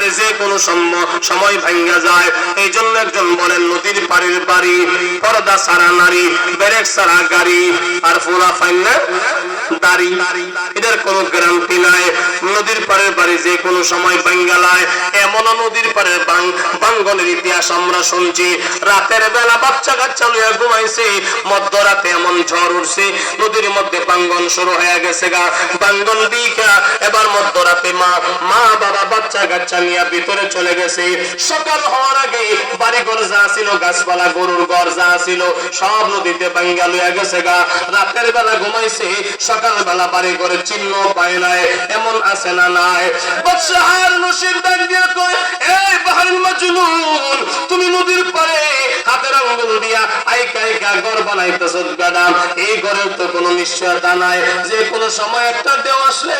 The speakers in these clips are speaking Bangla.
পারে, যে কোনো সম- সময় ভাঙ্গা যায়। এই জন্য একজন বলেন, নদীর পাড়ের বাড়ি, পর্দা সারা নারী ব্রেক সারা গাড়ি, আর ফোলা ফাইন ইতিহাস আমরা শুনছি। রাতের বেলা বাচ্চা ঘুমাইছে। এমন ঝড় উঠছে। নদীর মধ্যে শুরু হয়ে গেছে গা। বাঙ্গন এবার মধ্যরাতে মা মা, বাবা, বাচ্চা কাচ্চা নিয়ে ভিতরে চলে গেছে। সকাল হওয়ার আগে বাড়ি ঘর যা ছিল, গাছপালা, গরুর ঘর যা ছিল, সব নদীতে বাঙ্গা লইয়া গেছে গা। রাতের বেলা ঘুমাইছে সকাল বেলা বাড়ি ঘরে চিহ্ন পায় নাই, এমন আছে না নাই। নসির ডাক এই বাহারুল তুমি নদীর পারে আঙ্গুল দিয়া ঘর বানাইতেছ এই তো কোনো নিশ্চয়তা নাই। যে কোনো সময় একটা দেও আসলে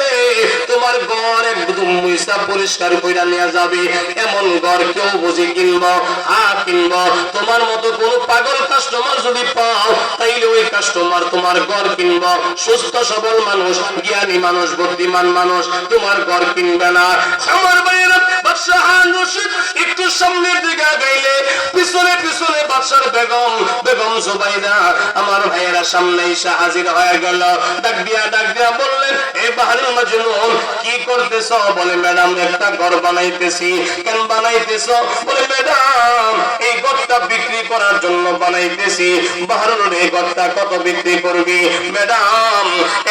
তোমার ঘর একদম মুইসা পরিষ্কার কইরা নিয়ে যাবে। এমন ঘর কেউ বুঝে কিনব হা কিনব। তোমার মতো কোন পাগল কাস্টমার যদি পাও, তাইলে ওই কাস্টমার তোমার ঘর কিনব। সুস্থ, সবল মানুষ, জ্ঞানী মানুষ, বুদ্ধিমান মানুষ, তোমার ঘর কিনবে না। আমার রশিদ একটু সামনের দিকে গাইলে পিছনে পিছনে বাদশার বেগম বেগম জুবাইদা, আমার ভাইয়েরা সামনে এসে হাজির হয়ে গেল। ডাক দিয়া ডাক দিয়া বললেন, এ বাহারুল মাজনুন, কি করতেছ? বলে, ম্যাডাম, একটা ঘর বানাইতেছি। কেন বানাইতেছ? বলে, ম্যাডাম, এই ঘরটা বিক্রি করার জন্য বানাইতেছি। বাহারুল এই ঘরটা কত বিক্রি করবি? ম্যাডাম,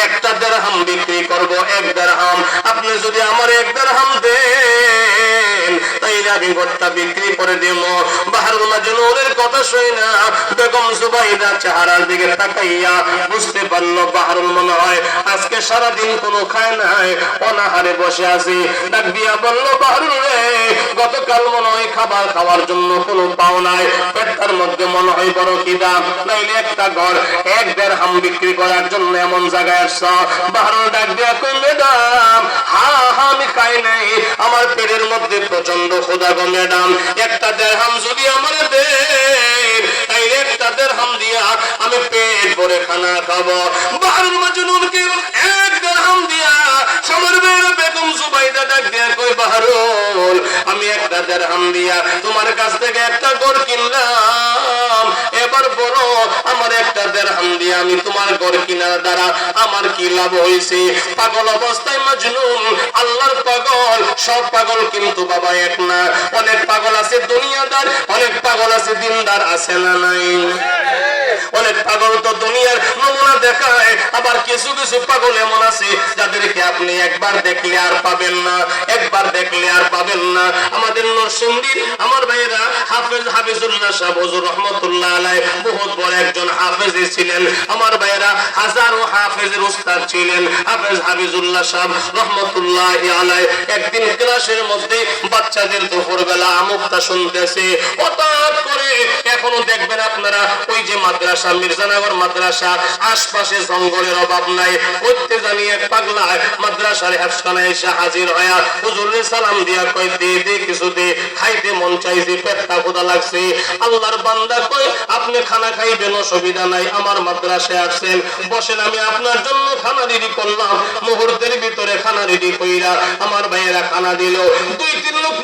একটা দেড়হাম বিক্রি করব, এক দেড়হাম। আপনি যদি আমার এক দেড়হাম দেন বিক্রি করে দিব। কথা শুই না, বেগম চেহারার দিকে তাকাইয়া বুঝতে পারল বাহারুল মনে হয় আজকে কোনো খায় নাই, অনাহারে বসে আছি। বাহারুল রে, গতকাল মনে হয় খাবার খাওয়ার জন্য কোনো পাও নাই। পেটটার মধ্যে মনে হয় বড় খিদা। নাইলে একটা ঘর, এক দেড় হাম বিক্রি করার জন্য এমন জায়গায় আসছ? বাহারুল ডাক দিয়া কই ম্যাডাম হা হা, আমি খাই নাই। আমার পেটের মধ্যে প্রচণ্ড খোদা গো ম্যাডাম। একটা দেড়হাম যদি আমার দে একটা দেড়হাম দিয়া আমি পেট ভরে খানা খাব। বাহারুল মাজনুনকে এক দেড়হাম দিয়া সমর বের বেগম সুবাইদা ডাক দিয়া কই বাহারুল, আমি একটা দেড়হাম দিয়া তোমার কাছ থেকে একটা গড় কিনলাম। এবার বলো, আমার একটা দেড়হাম দিয়া আমি তোমার গড় কিনার দ্বারা আমার কি লাভ হয়েছে পাগল অবস্থায় মাজনুন, আল্লাহর পাগল। সব পাগল কিন্তু বাবা এক না। অনেক পাগল আছে দুনিয়াদার, অনেক পাগল আছে দিনদার, আছে না নাই? অনেক পাগল তো দুনিয়ার নমুনা দেখায়, আবার কিছু কিছু পাগল এমন আছে যাদেরকে আপনি একবার দেখলে আর পাবেন না, একবার দেখলে আর পাবেন না। আমাদের নরসিংদীর আমার ভাইয়েরা হাফেজ হাফিজুল্লাহ সাহেব, হুজুর রহমতুল্লাহ আলাই, বহুত বড় একজন হাফেজ ছিলেন। আমার ভাইয়েরা হাজারো হাফেজের উস্তাদ ছিলেন। হাফেজ হাফিজুল্লাহ সাহেব রহমতুল্লাহ আলাই, একদিন ক্লাসের মধ্যে বাচ্চাদের দুপুরবেলা আমুকটা শুনতেছে হঠাৎ করে এখনও দেখবেন আপনারা ওই যে মাদ্রাসা, মির্জানগর মাদ্রাসা, আশপাশে জঙ্গলের অভাব নাই। করতে জানিয়ে পাগলা মাদ্রাসার হেফসানা এসে হাজির হয়া হুজুরের সালাম দিয়া কই দে দে, কিছু দে, খাইতে মন চাইছে, পেটটা ক্ষুধা লাগছে। আল্লাহর বান্দা কই আপনি খানা খাইবেন, অসুবিধা নাই, আমার মাদ্রাসায় আসছেন। বসেন, আমি আপনার জন্য খানা রেডি করলাম। মুহূর্তের ভিতরে খানা রেডি কইরা আমার ভাইয়েরা খানা দিল। দুই, তিন লোক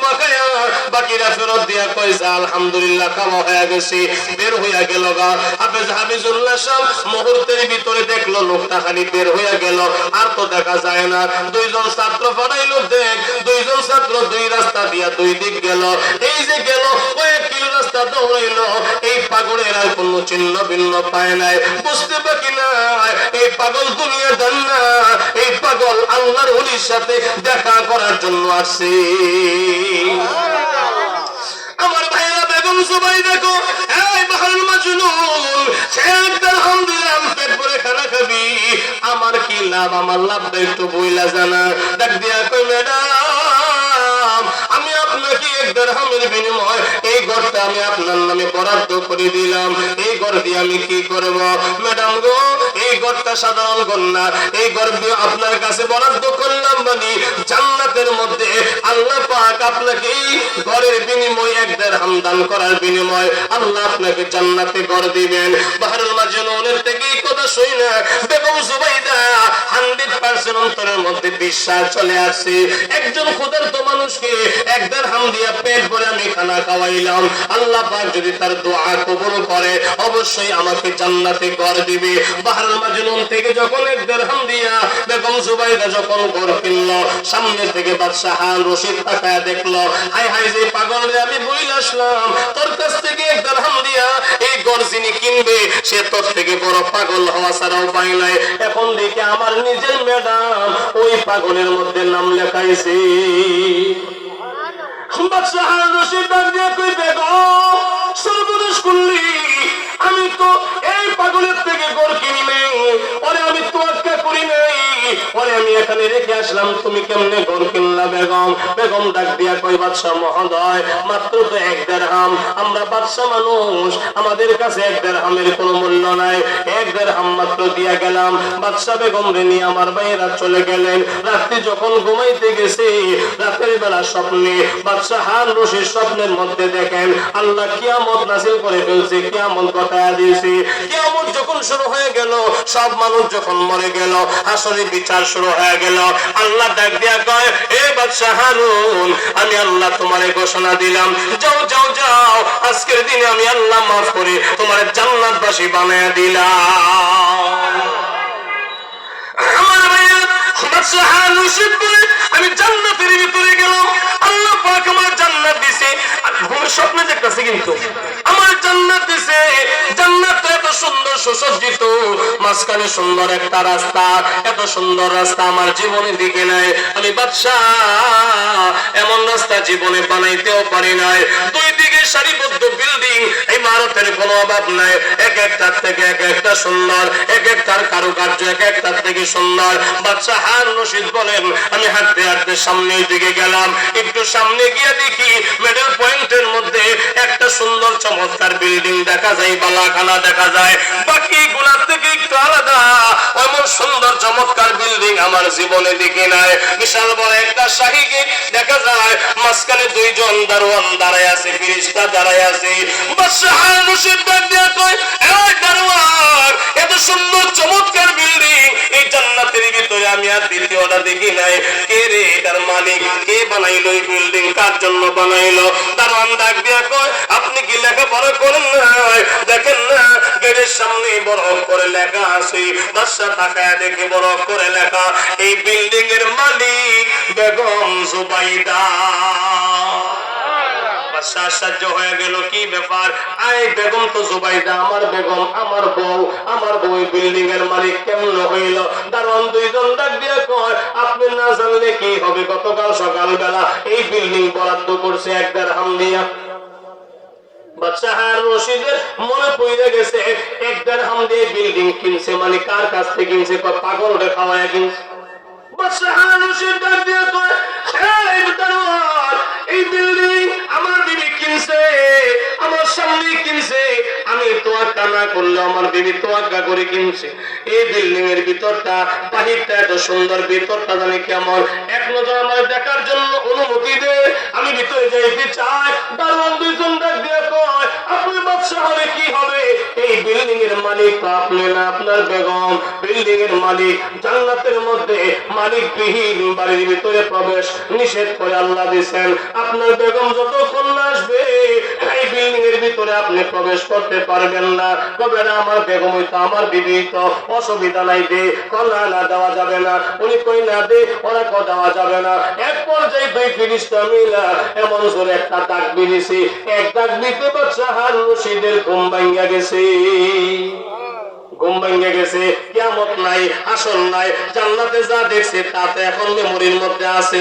বাকিরা ফেরত দিয়া কই আলহামদুলিল্লাহ খাওয়া হয়ে গেছে, বের হইয়া গেল গা। হাফেজ হাফিজুল্লাহ সাহেব মুহূর্তের ভিতরে দেখল, লোকটা খালি বের হইয়া গেল। আর তো দেখা যায় না। দুইজন ছাত্র পাঠাইলো দেখ, দুইজন ছাত্র দুই রাস্তা দিয়া দুই দিক গেল। এই যে গেল, কয়েক কিলো রাস্তা দৌড়াইলো। এই পাগলের আর কোনো চিহ্ন ভিন্ন পায় নাই। বুঝতে বাকি নাই, এই পাগল দুনিয়া দেন না। এই পাগল আল্লাহর হলির সাথে দেখা করার জন্য আসছে সবাই দেখো, এই বাহারুল সে একটা হাম দিলাম আমার কি লাভ? আমার লাভটা একটু বইলা জানা। ডাক দিয়া কই, ম্যাডাম, আমি আপনাকে মানে আপনাকে জান্নাতে ঘর দিবেন। বিশ্বাস চলে আসছে। একজন ক্ষুধার্ত মানুষকে এক দেড়হাম দিয়া পেট ভরে আমি খানা খাওয়াইলাম। আল্লাহ পাক যদি তার দোয়া কবুল করে, অবশ্যই আমাকে জান্নাতে ঘর দিবে। বাহারুল মাজনুন থেকে যখন এক দেড়হাম দিয়া বেগম জুবাইদা যখন ঘর কিনলো, সামনে থেকে বাদশাহ রশিদ তাকায় দেখল হাই হাই যে পাগল রে, আমি বইল আসলাম। তোর কাছ থেকে এক দেড়হাম দিয়া এই ঘর যিনি কিনবে, সে তোর থেকে বড় পাগল হওয়া ছাড়া উপায় নাই। এখন দেখে আমার নিজের ম্যাডাম ওই পাগলের মধ্যে নাম লেখাইছে। কই আমি তো এই পাগলের থেকে গড় কিনি নেই। আমি তোয়াক্কা করি নাই। ওরে আমি এখানে রেখে আসলাম, তুমি কেমনে গড় কিনলা বেগম? বেগম ডাক দিয়া কই বাদশাহ মহোদয়, মাত্র তো এক দেড়হাম। আমরা বাদশাহ মানুষ, আমাদের কাছে এক দেড়হামের কোনো মূল্য নাই। এক দেড়হাম মাত্র দিয়া গেলাম। বাদশাহ বেগম রে আমার বাইরা চলে গেলেন। রাত্রি যখন ঘুমাইতে গেছে, রাতের বেলা স্বপ্নে, বাদশাহ হার রশির স্বপ্নের মধ্যে দেখেন, আল্লাহ কিয়ামত নাসিল করে ফেলছে, কিয়ামত ঘটায়া দিয়েছে। কিয়ামত যখন শুরু হয়ে গেল, সব মানুষ যখন মরে গেল, আসলে বিচার শুরু হয়ে গেল। আল্লাহ ডাক দিয়া কয়, এ বাদশাহ হারুন, আমি আল্লাহ তোমারে ঘোষণা দিলাম। যাও যাও যাও, আজকের দিনে আমি আল্লাহ মাফ করে তোমার জান্নাতবাসী বানায় দিলাম। আমি জান্নাতের ভিতরে গেলাম। আল্লাহ পাক আমার জান্নাত দিছে। ঘুমের স্বপ্নে দেখতেছে কিন্তু। এত সুন্দর সুসজ্জিত, মাঝখানে সুন্দর একটা রাস্তা, এত সুন্দর রাস্তা আমার জীবনে দিকে নাই এমন রাস্তা জীবনে বানাইতেও পারি নাই। দুই দিকে সারিবদ্ধ বিল্ডিং এই মারতের কোনো অভাব নাই। এক একটার থেকে এক একটা সুন্দর, এক একটার কারুকার্য এক একটার থেকে সুন্দর। বাচ্চা হার রশিদ বলেন, আমি হাঁটতে হাঁটতে সামনের দিকে গেলাম। একটু সামনে গিয়ে দেখি মেডেল পয়েন্টের মধ্যে একটা সুন্দর চমৎকার বিল্ডিং দেখা যায়, বালাখানা দেখা যায়। বাকি গুলার থেকে একটু আলাদা। এমন সুন্দর চমৎকার বিল্ডিং আমার জীবনে দেখি নাই। বিশাল বড় একটা শাহী গেট দেখা যায়। মাঝখানে দুইজন দারোয়ান দাঁড়ায় আছে, ফিরিস্তা দাঁড়ায় আছে। বাদশাহ আপনি কি লেখাপড়া করেন দেখেন না, গেটের সামনে বড় করে লেখা আছে। বাদশা তাকায় দেখে বড় করে লেখা, এই বিল্ডিং এর মালিক বেগম জুবাইদা। হয়ে গেল, কি ব্যাপার? বেগম তো জুবাইদা, আমার বেগম, আমার বউ আমার বউ বিল্ডিং এর মালিক কেমন হইল? দুইজন ডাক দিয়ে কয়, আপনি না জানলে কি হবে? গতকাল সকালবেলা এই বিল্ডিং বরাদ্দ করছে এক দেড়হাম দিয়া। রশিদের মনে পড়ে গেছে কিনছে মানে কার কাছ থেকে কিনছে? পাগল রে খাওয়ায় কিনছে। এই বিল্ডিং আমার বাহিরটা এত সুন্দর, ভিতরটা জানি কেমন। এক নজর আমার জন্য অনুমতি দে, আমি ভিতরে যাইতে চাই। দারোয়ান দুইজন ডাক দিয়ে কয় আপনি বাদশাহ হলে কি হবে? বিল্ডিং এর মালিক তো আপনার বেগম। বিল্ডিং এর মালিক জান্নাতের মধ্যে মালিক বিহীন বাড়ির ভিতরে প্রবেশ নিষেধ করে আল্লাহ দিয়েছেন। আপনার বেগম যত কন্যা আসবে এর ভিতরে আপনি প্রবেশ করতে পারবেন না। কবে না, আমার বেগম হইতো আমার বিবি তো অসুবিধা নাই দে কলা না দেওয়া যাবে না। উনি কই না দে ওরা ক দেওয়া যাবে না। এক পর্যায়ে দুই ফিরিস্তা মিলা এমন জোরে একটা দাগ বিড়েছি এক দাগ দিতে বাচ্চা হার রশিদের ঘুম ভাঙ্গা গেছে। ঘুম নাই আসল নাই। জান্নাতে যা দেখছে তাতে এখন মেমোরির মধ্যে আছে।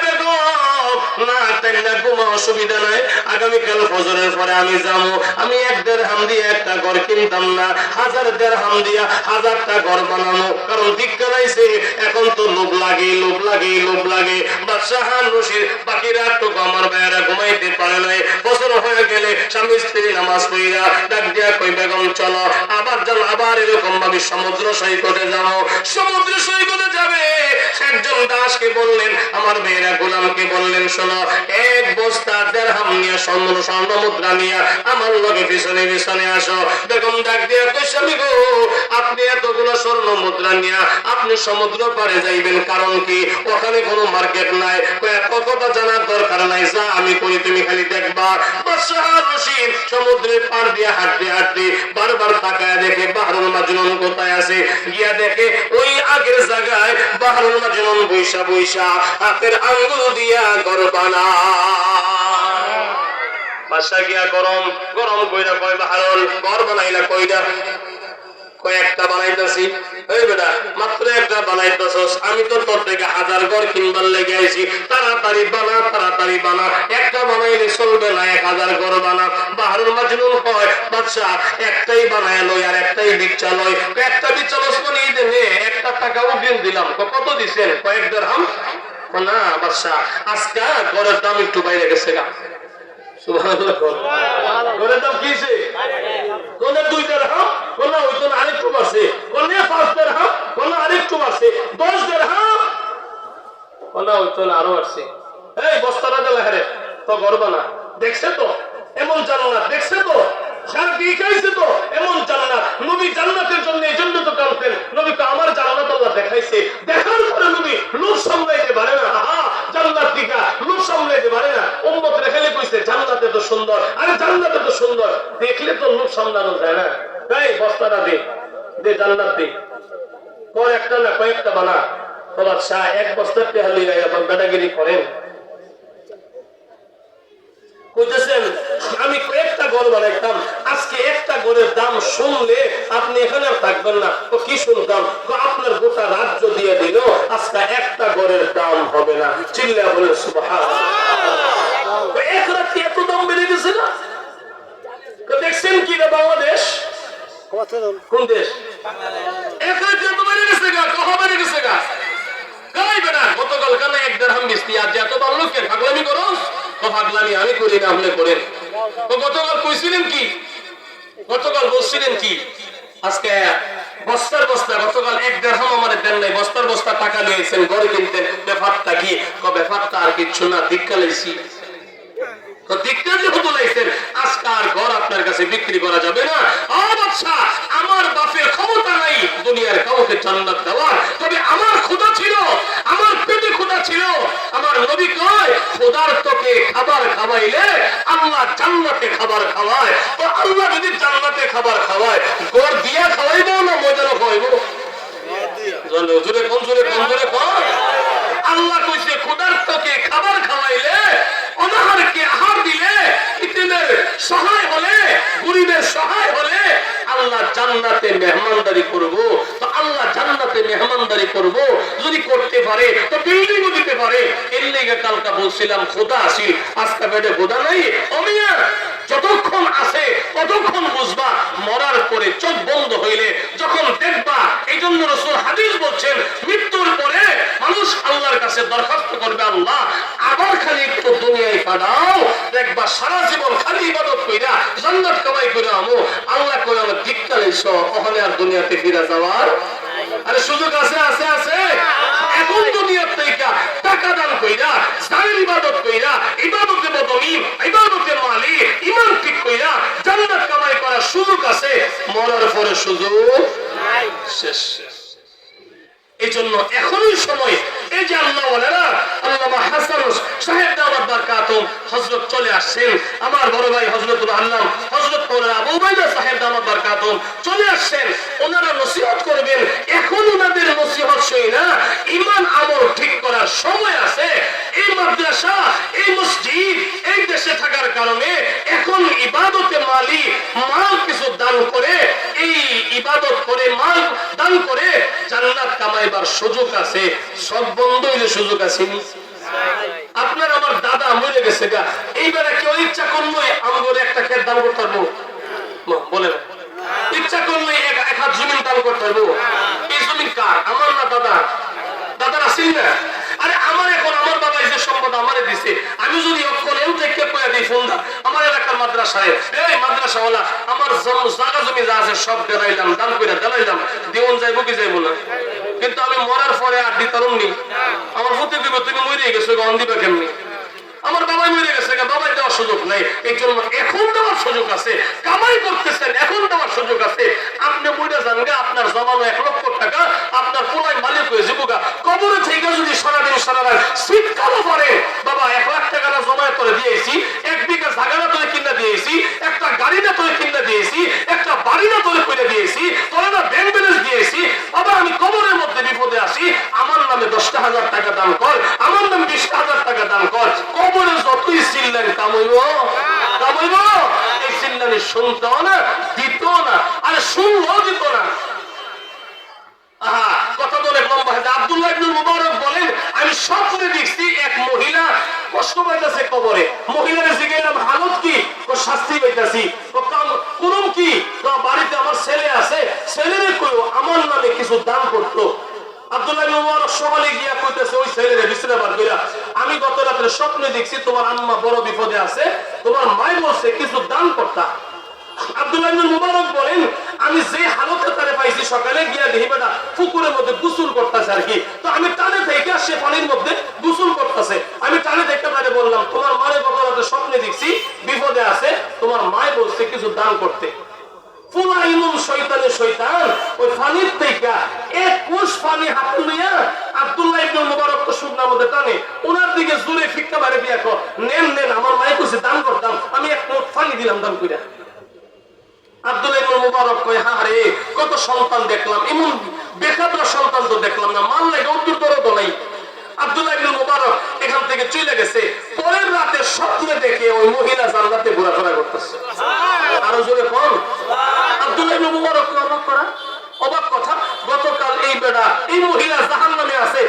কোনো অসুবিধা নাই। আগামীকাল ফজরের পরে আমি যাব। আমি এক দেড়হাম দিয়ে একটা ঘর কিনতাম না। হাজার দেড়হাম দিয়া হাজারটা ঘর বানানো কারণ দীক্ষা এখন তো লোভ লাগে লোভ লাগে লোভ লাগে। বাদশাহ আমার মেয়েরা গোলামকে বললেন, শোনো, এক বস্তা নিয়ে স্বর্ণ স্বর্ণ মুদ্রা নিয়ে আমার লগে পিছনে পিছনে আসো। বেগম ডাক স্বামী গো, আপনি এতগুলো স্বর্ণ মুদ্রা নিয়ে আপনি সমুদ্র পারে যাইবেন, কারণ কি? ওখানে কোনো মার্কেট নাই। কথা জানার দরকার নাই যা আমি করি, তুমি খালি দেখবা। সমুদ্রের পার দিয়ে হাঁটতে হাঁটতে বারবার তাকায় দেখে বাহরুল মাজনুন কোথায় আছে। গিয়া দেখে ওই আগের জায়গায় বাহরুল মাজনুন বৈশা বৈশা, হাতের আঙ্গুল দিয়া গিয়া গরম গরম কইরা কয় বাহারুল ঘর বানাইলা কইরা। কয়েকটা বানাইতেছি। এই বেটা, মাত্র একটা বানাইতেছস। আমি তো তোর থেকে হাজার ঘর কিনবার লেগে আইছি। তাড়াতাড়ি বানা তাড়াতাড়ি বানা। একটা বানাইলে চলবে না, এক হাজার ঘর বানা। বাহারুল মাজনুন হয় বাদশা একটাই বানায় লই আর একটাই বিচ্ছা লই একটা বিচ্ছা লস কোন এই দেনে একটা টাকা উঠিয়ে দিলাম। কত দিছেন? কয়েক দেড়হাম? না বাদশা আজকে ঘরের দাম একটু বাইরে গেছে গা। সুবহানাল্লাহ। ঘরের দাম কি হইছে? কোনে দুই দেড়হাম কোনে হইতো না আরেকটু বাড়ছে কোনে পাঁচ দেড়হাম কোনে আরেকটু বাড়ছে দশ দেড়হাম কোনে আরও বাড়ছে এই বস্তাটা দিলে হারে তো গর্ব না। দেখছে তো? এমন জান্নাত, দেখছে তো? সুন্দর। আরে জান্নাতে তো সুন্দর। দেখলে তো লোক সামলানো যায় না। তাই দে। দে জান্নাত দে। কর একটা না, কয়েকটা বানা। তোমার শাহ এক বস্তার বেটাগিরি করেন কইতেছেন আমি কয়েকটা ঘর বানাইতাম আজকে একটা ঘরের দাম শুনলে আপনি এখানে আর থাকবেন না। তো কি শুনতাম? তো আপনার গোটা রাজ্য দিয়ে দিল আজকে একটা ঘরের দাম হবে না। চিল্লা বলে সুবহান এক রাত্রি এত দাম বেড়ে গেছে না? দেখছেন কি রে বাংলাদেশ? কোন দেশ? এক রাত্রি এত বেড়ে গেছে গা কখন বেড়ে গেছে গা গাই কানে এক দেড়হাম বিস্তি এত বার লোকে পাগলামি করো তো পাগলামি আমি করি না, আপনি করেন। তো গতকাল কইছিলেন কি? গতকাল বলছিলেন কি? আজকে বস্তার বস্তা, গতকাল এক দেড়হাম আমার দেন নাই, বস্তার বস্তা টাকা নিয়েছেন ঘরে কিনতেন ব্যাপারটা কি ব্যাপারটা আর কিচ্ছু না, দীক্ষা আর না। আমার বাপের ক্ষমতা নাই, দুনিয়ার কাউকে জান্নাত দেওয়ার, তবে আমার পেটে ক্ষুধা ছিল আমার সহায় হলে, গরিবের সহায় হলে আল্লাহ জান্নাতে মেহমানদারি করব। আল্লাহ জান্নাতে মেহমানদারি করব। যদি করতে পারে, তো বিল্ডিংও দিতে এর কালকা বলছিলাম, খোদা আসিল। আজকা বেডে খোদা নাই অমিয়া যতক্ষণ আছে, ততক্ষণ বুঝবা, মরার পরে চোখ বন্ধ হইলে যখন দেখবা এই জন্য রসুল হাদিস বলছেন, মৃত্যুর পরে মানুষ আল্লাহর কাছে দরখাস্ত করবে, আল্লাহ, আবার খালি একটু দুনিয়ায় পাঠাও, দেখবা সারা জীবন খালি ইবাদত কইরা, জান্নাত কামাই করে আমো, আল্লাহ কই আমার লইছ, ওখানে আর দুনিয়াতে ফিরে যাওয়ার আরে সুযোগ আছে আছে আছে? এখন দুনিয়ার থেকে টাকা দান কইরা জানের ইবাদত কইরা, ইবাদতে বদলি ইবাদতে মালি ইমান ঠিক কইরা জান্নাত কামাই করার সুযোগ আছে, মরার পরে সুযোগ শেষ। এই জন্য এখনই সময় এই যে আল্লাহ বলেরা আল্লামা হাসানুস সাহেব দাওয়াত বারকাতুম হযরত চলে আসছেন। আমার বড় ভাই হযরতুল আল্লাহ হযরত মাওলানা আবু উবাইদা সাহেব দাওয়াত বারকাতুম চলে আসছেন। ওনারা নসিহত করবেন, এখন ওনাদের নসিহত সই না, ঈমান আমল ঠিক করার সময় আছে। এই মাদ্রাসা, এই মসজিদ, এই দেশে থাকার কারণে এখন ইবাদতে মালি মাল কিছু দান করে জান্নাত কামাইবার সুযোগ আছে। সব বন্ধ হইলে সুযোগ আসেনি আপনার আমার দাদা মরে গেছে গা। এইবারে কেউ ইচ্ছা করল আমগরে একটা খেত দান করতে পারব? বলে ইচ্ছা করলে এক হাত জমিন দান করতে পারব? এই জমিন কার? আমার না দাদা দাদার আসেন না? আমার যে সম্পদ আমারে দিছে। আমি যদি অক্ষণ এম থেকে কয়ে দিই, ফোন আমার এলাকার মাদ্রাসায়, এই মাদ্রাসাওয়ালা, আমার জায়গা জমি যা আছে সব দেলাইলাম, দান করে দেলাইলাম। দিওন যাইবো কি যাইবো না? কিন্তু আমি মরার পরে আর দিতারম নি আমার দিব, তুমি মরিয়ে গেছো গন দিবা কেমনি? আমার বাবাই মরে গেছে বাবাই দেওয়ার সুযোগ নাই। এই জন্য এখন দেওয়ার সুযোগ আছে, কামাই করতেছেন, এখন দেওয়ার সুযোগ আছে। আপনি মরে যান গা, আপনার জমানো এক লক্ষ টাকা, আপনার পোলাই মালিক হয়ে যাব গা। কবরে থেকে যদি সারাদিন সারা রাত শীতকালও পরে বাবা, এক লাখ টাকা না জমায় করে দিয়েছি, এক বিঘা জায়গাটা তোরে কিনা দিয়েছি, একটা গাড়ি না তোরে কিনা দিয়েছি, একটা বাড়ি না তোরে করে দিয়েছি তোরে না ব্যাংক ব্যালেন্স দিয়েছি বাবা আমি কবরের মধ্যে বিপদে আসি আমার নামে দশটা হাজার টাকা দান কর আমার নামে বিশ হাজার টাকা দান কর কবরে যতই চিল্লেন কামাইব কামাইব এই চিল্লানি না দিত না, আরে শুনলেও দিত না। আমি সকালে গিয়া কইতেছে আমি গত রাত্রে স্বপ্নে দেখছি তোমার আম্মা বড় বিপদে আছে, তোমার মাই বলছে কিছু দান করতা। আব্দুল্লাহ মুবারক আব্দুল্লাহ ইবনে টানে। ওনার দিকে জোরে ফিক্কা মারে দিয়া নেন নেন, আমার কইছে দান করতাম আমি এক মুঠ পানি দিলাম দান কইরা। আব্দুল ইবনে মুবারক কয় কত সন্তান দেখলাম। এমন বেকাবরা সন্তান তো দেখলাম না লাগে উত্তর দরদ নাই। আব্দুল্লাহ ইবনে মুবারক এখান থেকে চলে গেছে পরের রাতে স্বপ্নে দেখে ওই মহিলা জান্নাতে ঘোরাফেরা করতেছে। আরও জোরে কোন। আব্দুল্লাহ ইবনে মুবারক অবাক করা অবাক কথা গতকাল এই বেড়া এই মহিলা